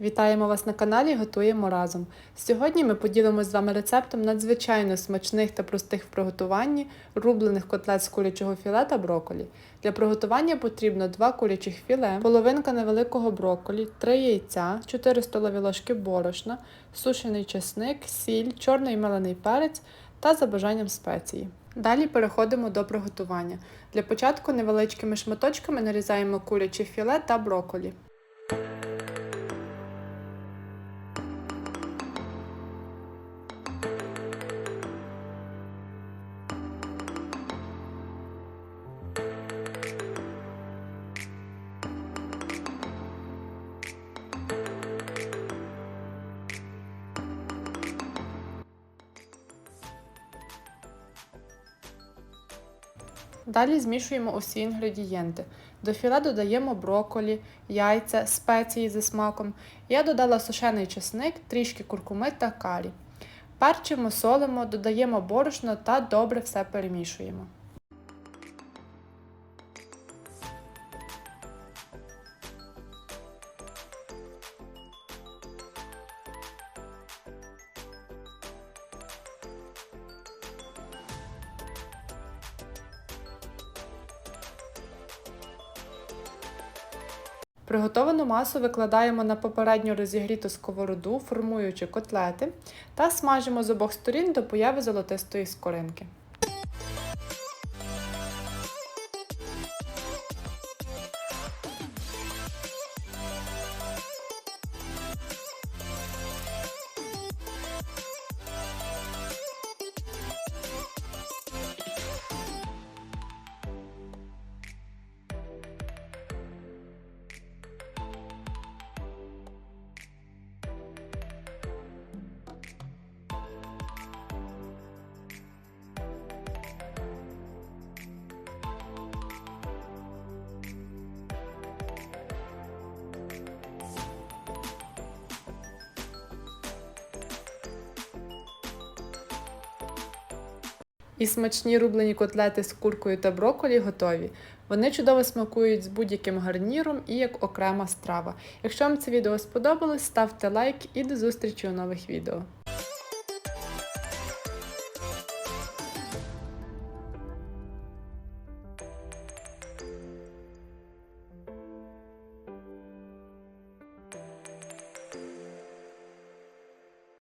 Вітаємо вас на каналі Готуємо разом. Сьогодні ми поділимось з вами рецептом надзвичайно смачних та простих в приготуванні рублених котлет з курячого філе та броколі. Для приготування потрібно 2 курячих філе, половинка невеликого броколі, 3 яйця, 4 столові ложки борошна, сушений чесник, сіль, чорний мелений перець та за бажанням спеції. Далі переходимо до приготування. Для початку невеличкими шматочками нарізаємо куряче філе та броколі. Далі змішуємо усі інгредієнти. До філе додаємо броколі, яйця, спеції зі смаком. Я додала сушений чесник, трішки куркуми та карі. Перчимо, солимо, додаємо борошно та добре все перемішуємо. Приготовану масу викладаємо на попередньо розігріту сковороду, формуючи котлети, та смажимо з обох сторін до появи золотистої скоринки. І смачні рублені котлети з куркою та брокколі готові. Вони чудово смакують з будь-яким гарніром і як окрема страва. Якщо вам це відео сподобалось, ставте лайк і до зустрічі у нових відео.